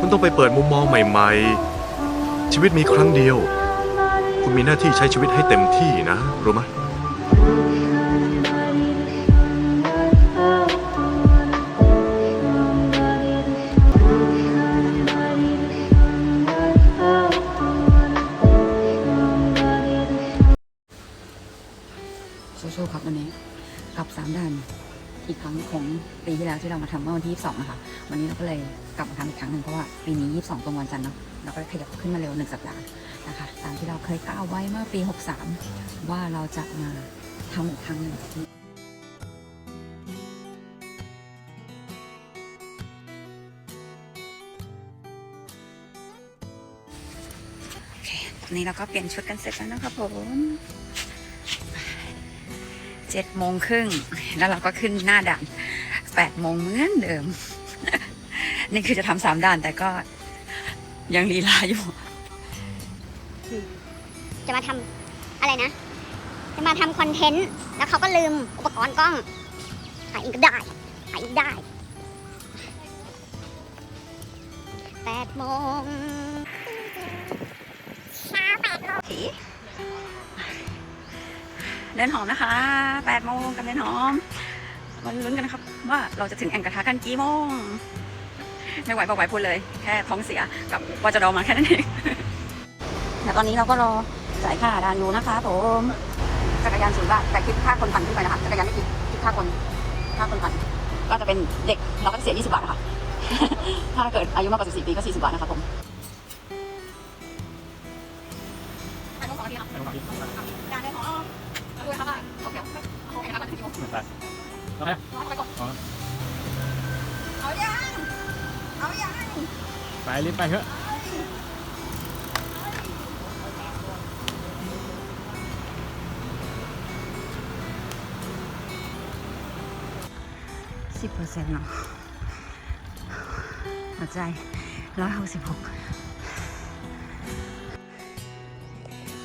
คุณต้องไปเปิดมุมมองใหม่ๆ ชีวิตมีครั้งเดียว คุณมีหน้าที่ใช้ชีวิตให้เต็มที่นะ รู้ไหม ที่แล้วที่เรามาทำเมื่อวันที่ 22 นะคะ วันนี้เราก็เลยกลับมาทำอีกครั้งหนึ่งเพราะว่าปีนี้ 22 ตรงวันจันทร์เนาะ เราก็ขยับขึ้นมาเร็วหนึ่งสัปดาห์นะคะ ตามที่เราเคยกล่าวไว้เมื่อปี 63 ว่าเราจะมาทำอีกครั้งหนึ่งอันนี้เราก็เปลี่ยนชุดกันเสร็จแล้วนะครับผมเจ็ดโมงครึ่งแล้วเราก็ขึ้นหน้าด่าน แปดโมงเหมือนเดิม นี่คือจะทำสามด่านแต่ก็ยังลีลาอยู่ จะมาทำอะไรนะ จะมาทำคอนเทนต์ แล้วเขาก็ลืมอุปกรณ์กล้องถ่ายอีกก็ได้ถ่ายอีกได้แปดโมงเช้าแปดโมงผีเดินหอมนะคะแปดโมงกับเดินหอมมาลุ้นกันนะครับ ว่าเราจะถึงแอ่งกระทะกันกี่โมงไม่ไหวบอกไหวพูดเลย แค่ท้องเสียกับว่าจะดองมาแค่นั้นเองแต่ตอนนี้เราก็รอจ่ายค่าดานอยู่นะคะผมจักรยานศูนย์บาทแต่คิดค่าคนปั่นขึ้นไปนะคะจักรยานไม่คิดคิดค่าคนค่าคนปั่นก็จะเป็นเด็กเราก็จะเสีย 20 บาทนะคะถ้าเกิดอายุมากกว่า 14 ปีก็ 40 บาทนะคะผมถ่ายรูปสองนาทีค่ะการเดินของเราดูนะคะว่าเขาเก็บเขาเก็บอะไรอยู่ไปโอเคร้อ รีบไปเถอะสิบเปอร์เซ็นต์เนาะหัวใจร้อยหกสิบหก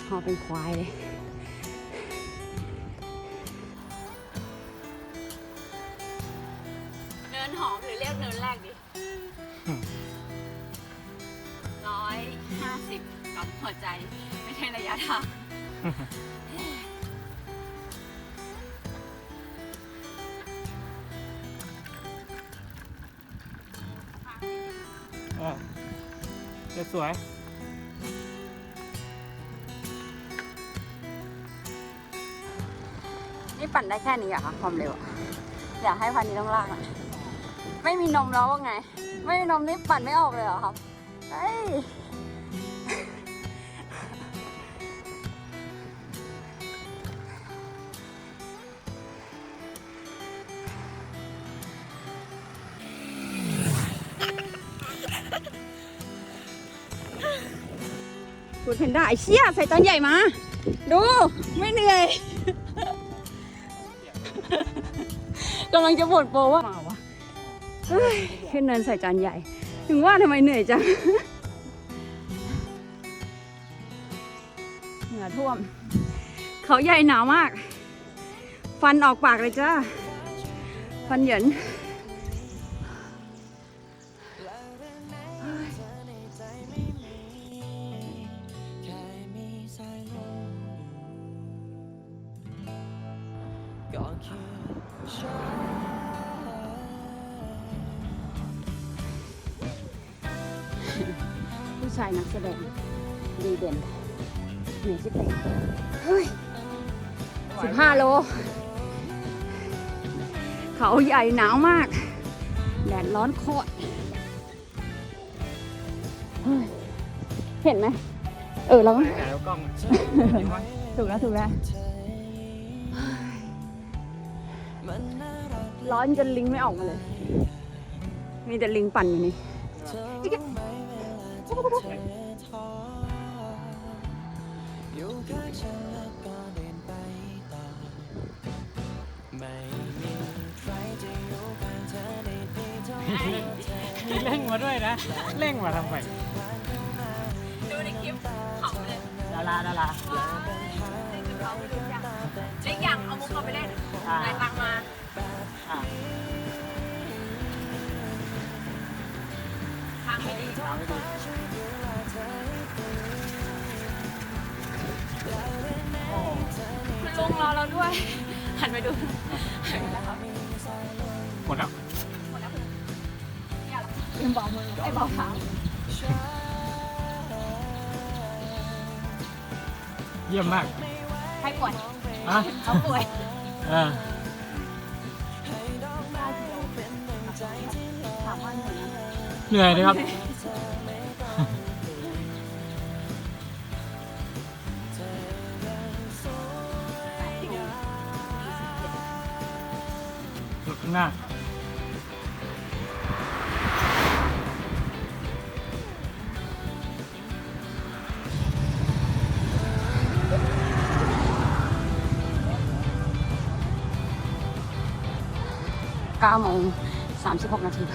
พอเป็นควายเลย ทางเออเดี๋ยวสวย นี่ปั่นได้แค่นี้เหรอะคะความเร็วอะอยากให้พันนี้ต้องลากอะไม่มีนมแล้วว่าไง ไม่มีนมนี่ปั่นไม่ออกเลยเหรอครับเฮ้ย พูดเพนด้าไอ้เชี่ยใส่จานใหญ่มา ดูไม่เหนื่อย กำลังจะบ่นโปรว่ามาวะเฮ้ยขึ้นเนินใส่จานใหญ่ ถึงว่าทำไมเหนื่อยจังเหงื่อท่วม เขาใหญ่หนาวมาก ฟันออกปากเลยจ้า ฟันเหยิน ญ่หนาวมาก แดดร้อนโคตรเห็นไหมเออเราไหนแล้วกล้องถูกแล้วถูกแล้วร้อนจนลิงไม่ออกมาเลย มีแต่ลิงปั่นอยู่นี่มี มาด้วยนะ เร่งมาทำไมดูในคลิปเขาเลยดาราดาราเล็กอย่างเอามุกเขาไปเล่นอ่าได้ตังค์มาอ่าทางไม่ดีตามให้ดีคุณลุงรอเราด้วย หันไปดูหมดแล้ว ลืมบอกมือไอ้บอกเท้าเยี่ยมมากใครป่วยอะเขาป่วยอ่าถามว่าเหนื่อยไหม เหนื่อยนะครับ 36 นาทีค่ะ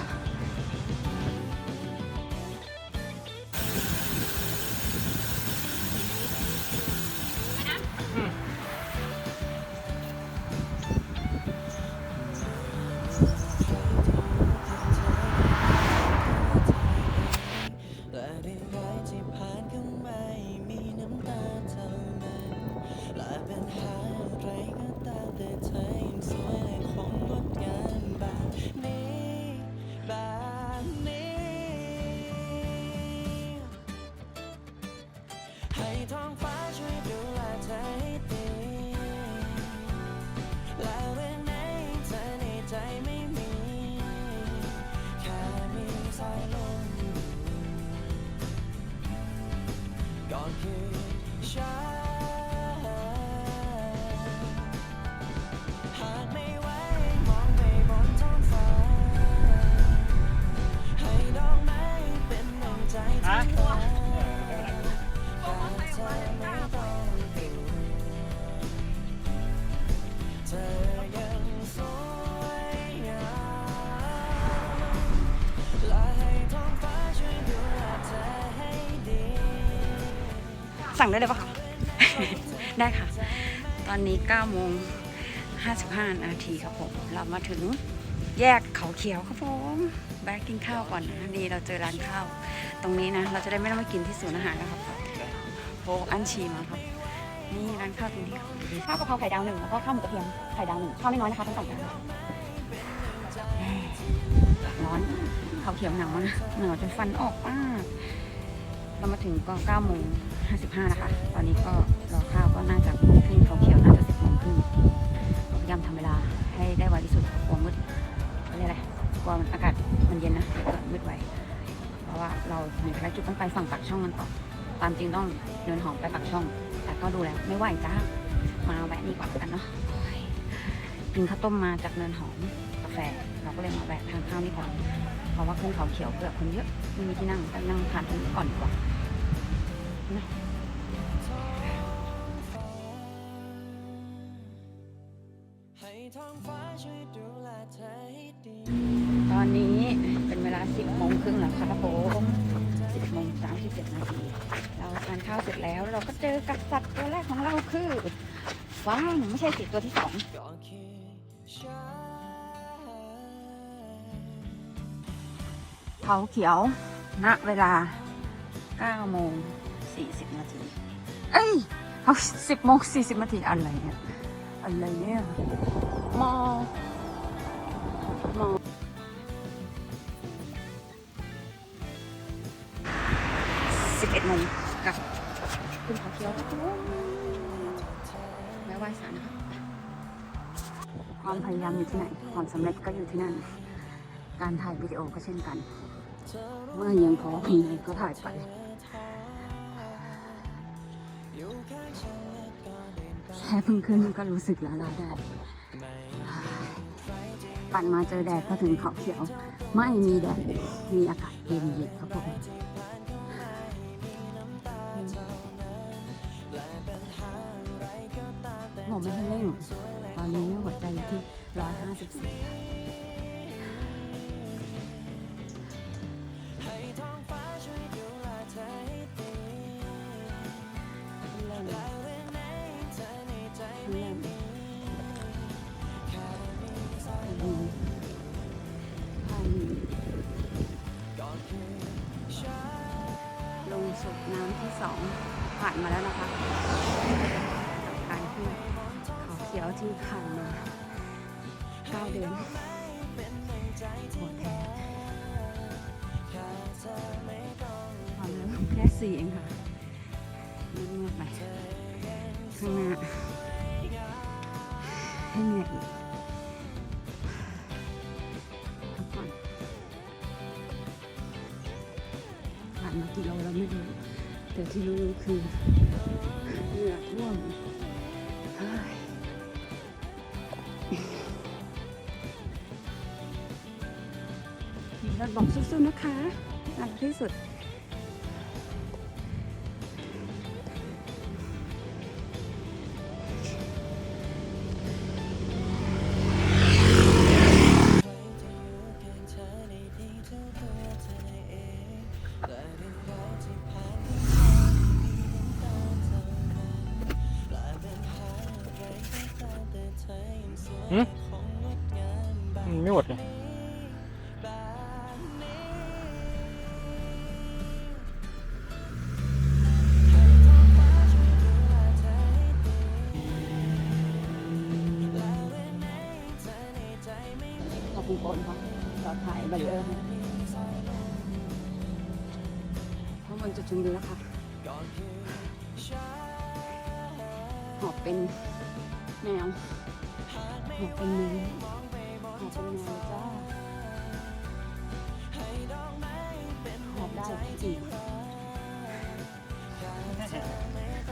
ได้ค่ะ ตอนนี้9โมง55 นาทีครับผม เรามาถึงแยกเขาเขียวครับผมแบกกินข้าวก่อนนะนี่เราเจอร้านข้าว ตรงนี้นะ เราจะได้ไม่ต้องมากินที่ศูนย์อาหารนะครับโบอันชีมาครับ นี่ร้านข้าวตรงนี้ครับข้าวกะเพราไข่ดาวหนึ่งแล้วก็ข้าวหมูกระเทียมไข่ดาวหนึ่งข้าวไม่น้อยนะคะทั้งสองอย่างร้อนเขาเขียวหนาวนะหนาวจนฟันออกมากเรามาถึงก็9โมง55นะคะ ตอนนี้ก็รอข้าวก็น่าจะขึ้นเขาเขียวน่าจะ10โมงครึ่งพยายามทำเวลาให้ได้ไวที่สุดกลัวมืดเขาเรียกอะไรกลัวอากาศมันเย็นนะเกิดมืดไวเพราะว่าเรามีภารกิจต้องไปฝั่งปากช่องกันต่อตามจริงต้องเดินหอมไปปากช่อง แต่ก็ดูแล้วไม่ไหวจ้ามาแวะนี่ก่อนกันเนาะกินข้าวต้มมาจากเนินหอมกาแฟ เราก็เลยมาแวะทานข้าวนี่ก่อนเพราะว่าขึ้นเขาเขียวเผื่อคนเยอะไม่มีที่นั่งก็นั่งทานตรงนี้ก่อนดีกว่า ให้ท้องฟ้าช่วยดูแลเธอให้ดีตอนนี้เป็นเวลา 10โมงครึ่งแล้วค่ะครับผม10โมง37นาทีเราทานข้าวเสร็จแล้วเราก็เจอกับสัตว์ตัวแรกของเราคือฟางไม่ใช่สิตัวที่สองเขาเขียวณเวลา9โมง 40นาที เอ้ยเขา10โมง40นาทีอะไรเนี่ยอะไรเนี่ยมอมอ11โมงกับคุณเขาเขียวครับผมแม่ไหว้สารนะครับความพยายามอยู่ที่ไหน ความสำเร็จก็อยู่ที่นั่น การถ่ายวิดีโอก็เช่นกัน เมื่อยังพอมีก็ถ่ายไป ค่เพิ่งขึ้นก็รู้สึกแล้วลาแดดปั่นมาเจอแดดพอถึงเขาเขียว ไม่มีแดด มีอากาศเย็นเย็นครับผมผมไม่ให้เร่งตอนนี้หัวใจอยู่ที่ร้อยห้าสิบสี่ น้ำที่สองผ่านมาแล้วนะคะกับการที่เขาเขียวที่ผ่านมาเก้าเดือนโหดแท้ความเร็วแค่สี่เองค่ะเงียบไปข้างหน้าให้เหนื่อยอีกพักผ่อนผ่านมากี่โลเราไม่รู้ แต่ที่รู้คือเหงื่อท่วมเฮ้ยมีรถบอกสู้ๆนะคะน่ารักที่สุด อืมไม่หมดเลยขอบคุณโกนค่ะเราถ่ายบันเดอร์เพราะมันจะจุงดูนะคะหอบเป็นแมวหอบเป็นแมว จำนวนจ้าหอบได้จริง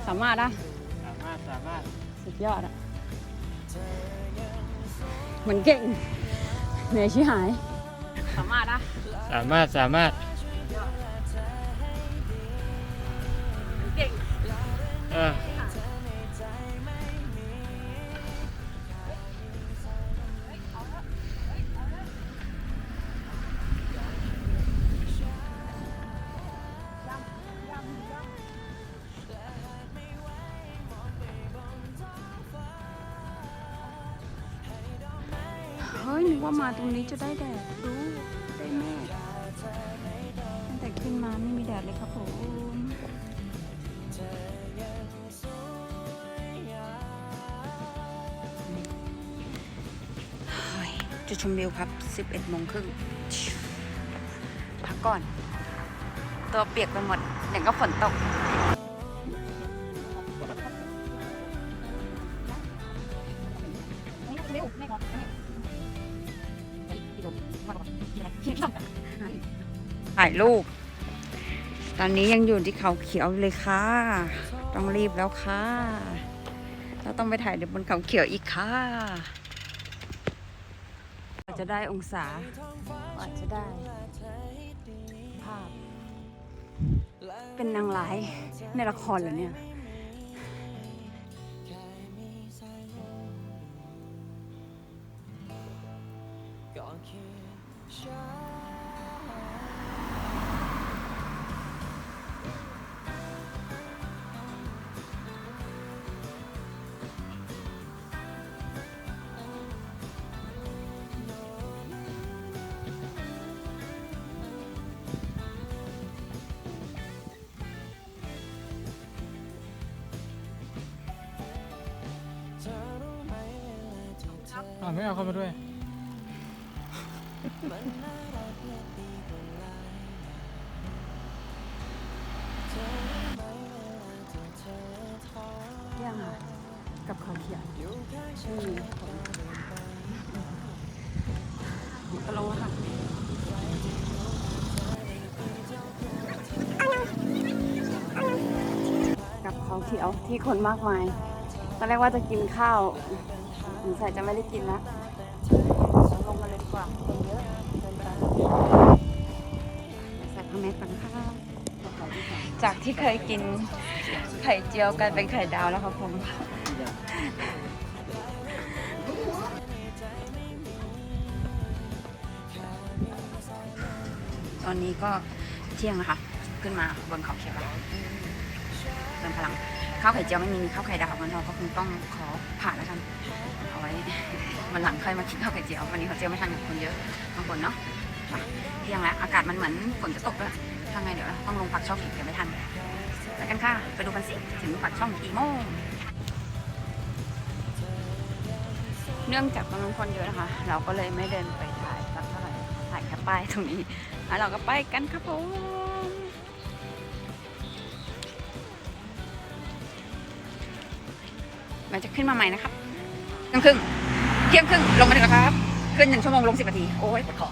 สามารถนะสามารถสามารถสุดยอดอะเหมือนเก่งเหนื่อยชิหาย สามารถนะสามารถสามารถ ว่ามาตรงนี้จะได้แดดดูได้เมฆตั้งแต่ขึ้นมาไม่มีแดดเลยครับผมจุดชมวิวครับ 11โมงครึ่งพักก่อน ตัวเปียกไปหมดเดี๋ยวก็ฝนตก ถ่ายรูป ตอนนี้ยังอยู่ที่เขาเขียวเลยค่ะ ต้องรีบแล้วค่ะ เราต้องไปถ่ายเดี๋ยวบนเขาเขียวอีกค่ะกว่าจะได้องศากว่าจะได้ภาพ เป็นนางร้ายในละครเหรอเนี่ย อ้าไม่เอาเข้ามาด้วยเที่ยงค่ะ กับเขาเขียวชื่อก็ลงแล้วค่ะกับเขาเขียวที่คนมากมายตอนแรกว่าจะกินข้าว สงสัยจะไม่ได้กินแล้วเราลงมาเลยดีกว่าคนเยอะเดินไปใส่ผ้าแมสก่อนค่ะจากที่เคยกินไข่เจียวกลายเป็นไข่ดาวแล้วครับผมตอนนี้ก็เที่ยงนะคะ ขึ้นมาบนเขาเขียวแล้วเติมพลังข้าวไข่เจียวไม่มีมีข้าวไข่ดาวมันเราก็คงต้องขอผ่านแล้วกันเอาไว้วันหลังค่อยมากินข้าวไข่เจียว วันนี้เขาเจียวไม่ทันกับคนเยอะบางคนเนาะเที่ยงแล้ว อากาศมันเหมือนฝนจะตกแล้วถ้าไงเดี๋ยวต้องลงปักช่องอีกเดี๋ยวไม่ทันไปกันค่ะ ไปดูกันสิ ถึงปักช่องกี่โมงเนื่องจากตรงนู้นคนเยอะนะคะ เราก็เลยไม่เดินไปถ่ายสักเท่าไหร่ถ่ายแค่ป้ายตรงนี้แล้วเราก็ไปกันครับผมมันจะขึ้นมาใหม่นะครับ เที่ยงครึ่งเที่ยงครึ่งลงมาถึงแล้วครับ ขึ้นหนึ่งชั่วโมงลงสิบนาที โอ้ยปวดคอ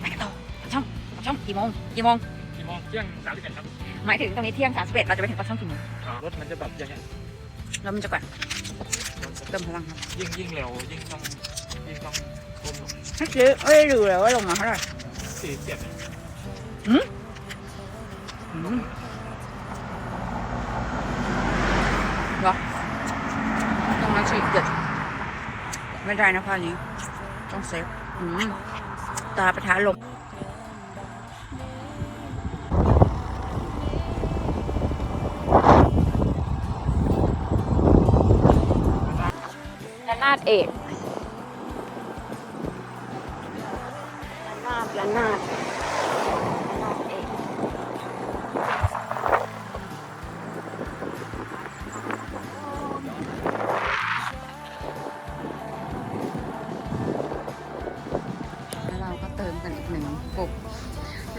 ไปกันต่อปากช่องปากช่องกี่โมงกี่โมงกี่โมงเที่ยงสามสิบเอ็ดครับหมายถึงตรงนี้เที่ยงสามสิบเอ็ดเราจะไปถึงปากช่องกี่โมงอ่ารถมันจะแบบอย่างเงี้ยแล้วมันจะกว่าเติมพลังครับยิ่งยิ่งเร็วยิ่งต้องยิ่งต้องก้มลงไม่ซื้อไม่ได้ดูเลยว่าลงมาเท่าไหร่สี่เจ็ดอืมเหรอตรงนั้นสี่เจ็ด ไม่ได้นะพานี้ ต้องเซฟตาประทะลมระนาดเอก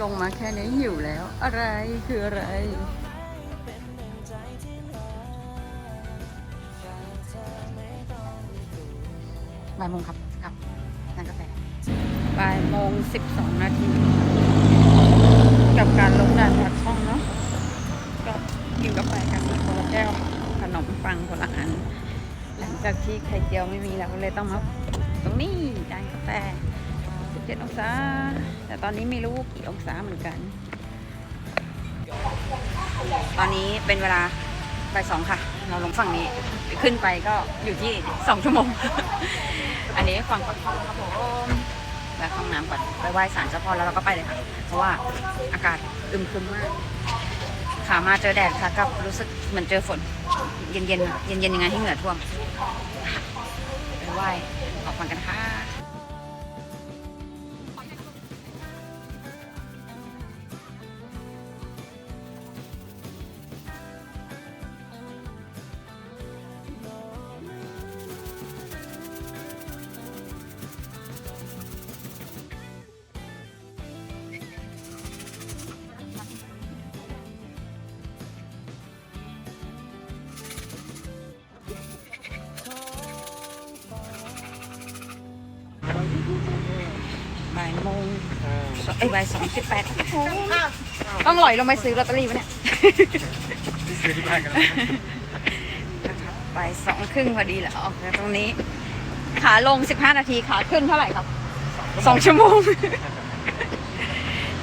ลงมาแค่นี้หิวแล้ว อะไรคืออะไร บ่ายโมงครับกับร้านกาแฟบ่ายโมงสิบสองนาที กับการลงด่านวัดช่องเนาะก็กินกาแฟกันคนละแก้วขนมปังคนละอัน หลังจากที่ไข่เจียวไม่มีแล้วก็เลยต้องมาตรงนี้จานกาแฟ17องศา แต่ตอนนี้ไม่รู้กี่องศาเหมือนกัน ตอนนี้เป็นเวลาบ่ายสองค่ะ เราลงฝั่งนี้ขึ้นไปก็อยู่ที่สองชั่วโมง อันนี้ฝั่งปักช่องครับผมไปเข้าห้องน้ำก่อนไปไหว้ศาลเจ้าพ่อแล้วเราก็ไปเลยค่ะ เพราะว่าอากาศอึมครึมมากขามาเจอแดดค่ะกับรู้สึกเหมือนเจอฝน เย็นๆอะเย็นๆยังไงให้เหงื่อท่วมไปไหว้ขอบฟังกันค่ะ องลอยลงไปซื้อลอตเตอรี่ปะเนี่ย ซื้อที่บ้านกันนะครับบ่ายสองครึ่งพอดีแหละออกจากตรงนี้ ขาลงสิบห้านาทีขาขึ้นเท่าไหร่ครับสองชั่วโมง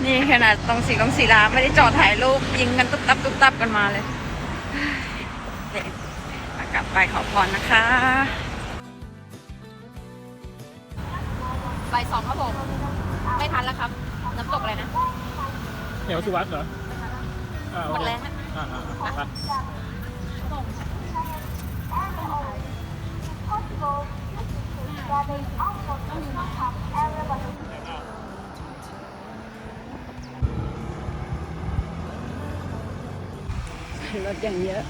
นี่ขนาดตรงสีลงสีลาไม่ได้จอดถ่ายรูปยิงกันตุ๊บตับตุ๊บตับกันมาเลยเฮ้ยกลับไปขอพรนะคะบ่ายสองครับผมไม่ทันแล้วครับ น้ำตกอะไรนะ เหนียวสุวัสดิ์เหรออ่าหมดแรงฮะอ่าอ่าอ่าไปรถอย่างเยอะ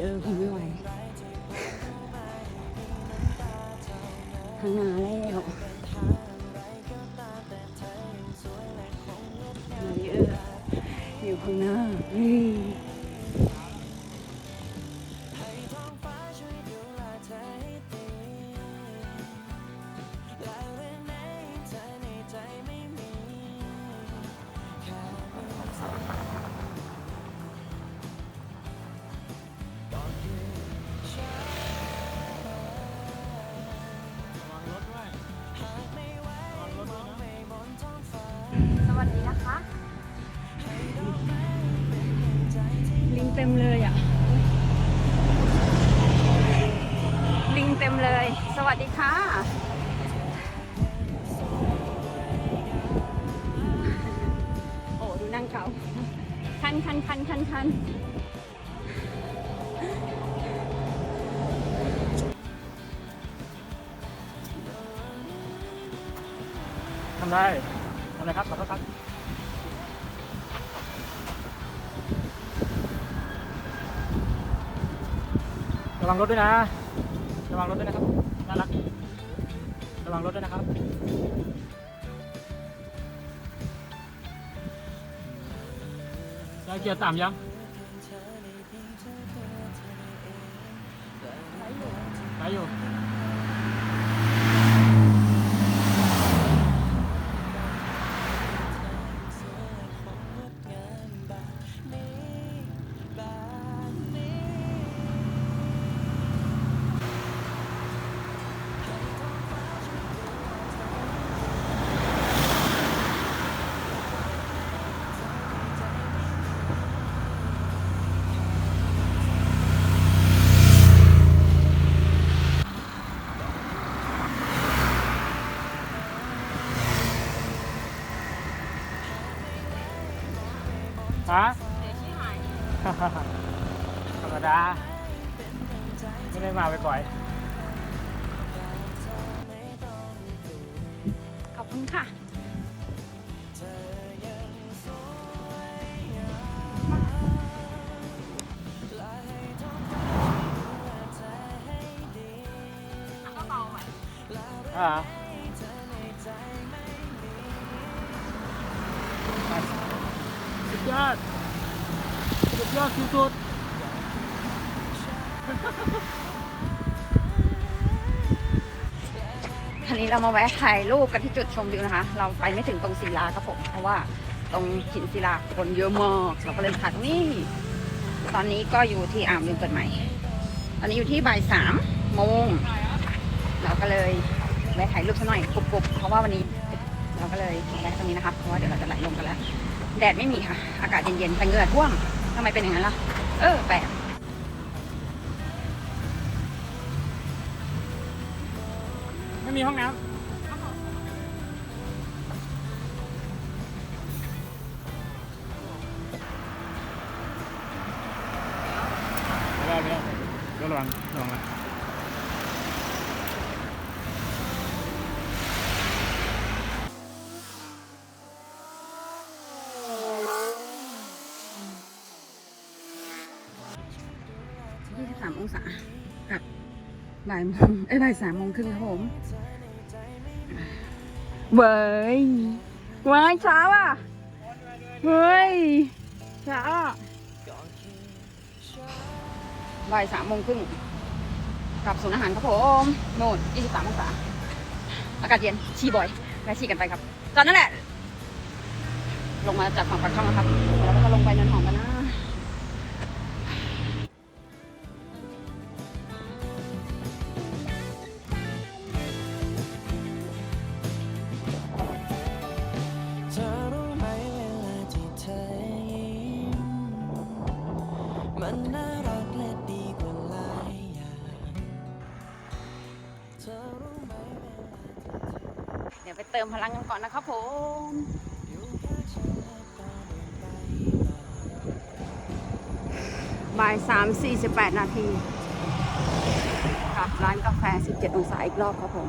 เออร์คงไม่ไหวทั้งหน เต็มเลยอะ ลิงเต็มเลย สวัสดีค่ะ โอ้ดูนั่งเขา คันคันคันคันคัน วังรถด้วยนะ ระวังรถด้วยนะครับ น่ารัก ระวังรถด้วยนะครับ ได้เกียร์ต่ำยัง ฮะธรรมดา ไม่ได้มาบ่อยขอบคุณค่ะๆอ่า สุดยอดสุดทีนี้เรามาแวะถ่ายรูปกันที่จุดชมวิวนะคะ เราไปไม่ถึงตรงศิลาครับผม เพราะว่าตรงหินศิลาคนเยอะมาก เราก็เลยถ่ายตรงนี้ ตอนนี้ก็อยู่ที่อ่าวลืมเปิดใหม่ ตอนนี้อยู่ที่บ่ายสามโมง เราก็เลยแวะถ่ายรูปสักหน่อยกรุบๆ เพราะว่าวันนี้เราก็เลยแวะตรงนี้นะคะ เพราะว่าเดี๋ยวเราจะไหลลงกันแล้ว แดดไม่มีค่ะ อากาศเย็นๆแต่เหงื่อท่วม ทำไมเป็นอย่างนั้นล่ะ เออแปลกไม่มีห้องน้ำายโมงเอ้ยบ่ายสามโมงครึ่งครับผมเว้ยเว้ยเช้าอะเฮ้ยเช้าอะบ่ายสามโมงครึ่งกลับศูนย์อาหารครับผมโน่น23องศาอากาศเย็นชีบ่อยแวะชีกันไปครับ ตอนนั้นแหละ ลงมาจากฝั่งปากช่องแล้วครับแล้วก็จะลงไปเนินหอมกันนะ 48 นาทีค่ะร้านกาแฟ 17 องศาอีกรอบครับผม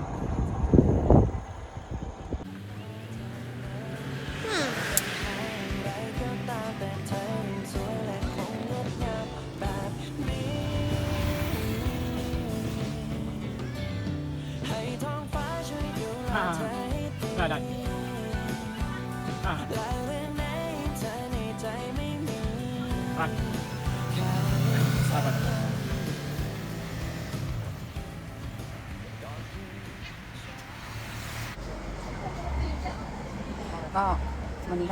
ได้ได้อ่า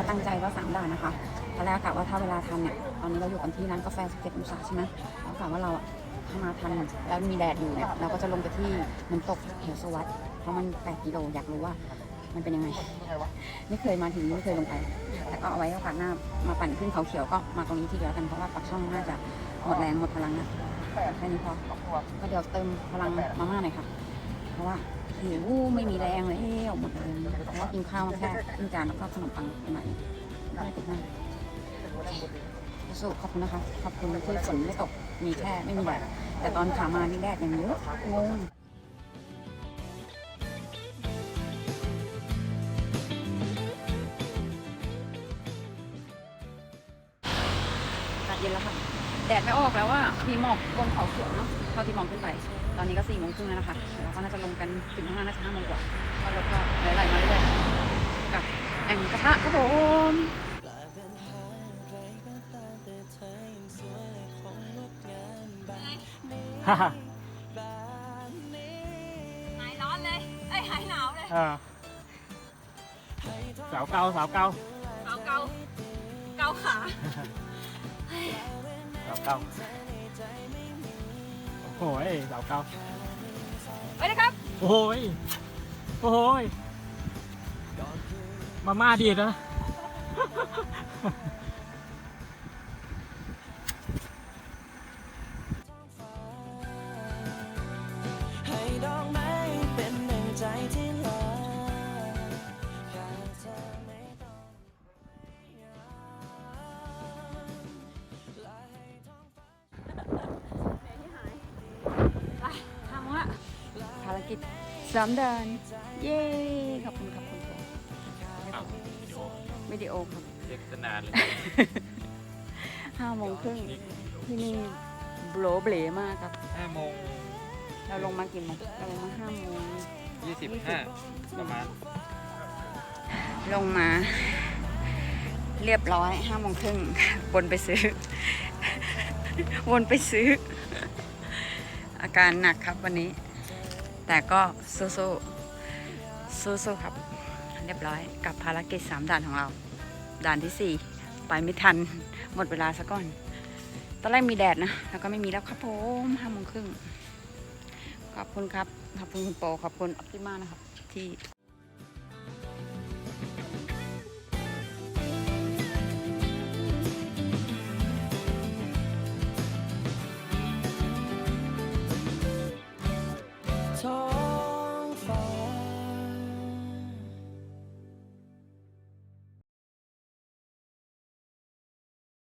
ก็ตั้งใจว่าสามด่านนะคะตอนแรกกะว่าถ้าเวลาทันเนี่ยตอนนี้เราอยู่กันที่ร้านกาแฟ17องศาใช่ไหมแล้วกะว่าเราถ้ามาทันแล้วมีแดดอยู่เนี่ยเราก็จะลงไปที่น้ำตกเหวสวัสด์เพราะมัน8กิโลอยากรู้ว่ามันเป็นยังไง ไม่เคยมาถึงไม่เคยลงไป แต่ก็เอาไว้โอกาสหน้ามาปั่นขึ้นเขาเขียวก็มาตรงนี้ทีเดียวกันเพราะว่าปักช่องน่าจะหมดแรงหมดพลังนะแค่นี้พอก็เดี๋ยวเติมพลังมาม่าหน่อยค่ะ เพราะว่า หิวไม่มีแรงเลยหมดเลยเพราะว่ากินข้าวมาแค่ครึ่งจานแล้วก็ขนมปังไปหน่อยก็เลยติดมากสู้ขอบคุณนะคะ ขอบคุณที่ฝนไม่ตก มีแค่ไม่มีแดด แต่ตอนขามานี่แดดย่งเยอะงงเย็นแล้วค่ะ แดดไม่ออกแล้วว่ามีหมอกบนเขาเขียวเนาะเท่าที่มองขึ้นไป อนนี้ก็สี่โมงครึ่งแล้วนะคะเราก็น่าจะลงกันถึงข้างหน้าน่าจะห้าโมงกว่าก็รถก็ไหลๆมาเรื่อยๆกับแอ่งกระทะครับผมกลายเป็นหาอะไรก็ตามแต่เธอยังสวยและคงงดงามแบบนี้ฮ่าฮ่าแบบนี้หายร้อนเลยเอ้ยหายหนาวเลยเออสาวเกาสาวเกาเกาเกาเกาขา สาวเกา โอ้โหยสาวเกาไปเลยครับโอ้โหยโอ้โหยมาม่าดีนะามเดินเย้ขอบคุณครับคุณครูวิดีโอครับเด็กนานเลยห้าโมงครึ่งที่นี่โบลเบลมากครับห้าโมงเราลงมากี่โมงเราลงมาห้าโมงยี่สิบห้าประมาณ ลงมา เรียบร้อยห้าโมงครึ่งวนไปซื้อ วนไปซื้อ อาการหนักครับวันนี้ แต่ก็สู้ๆสู้ๆครับ เรียบร้อยกับภารกิจสามด่านของเรา ด่านที่สี่ไปไม่ทัน หมดเวลาซะก่อน ตอนแรกมีแดดนะ แล้วก็ไม่มีแล้วครับผมห้าโมงครึ่งขอบคุณครับ ขอบคุณคุณโปขอบคุณออปติมานะครับที่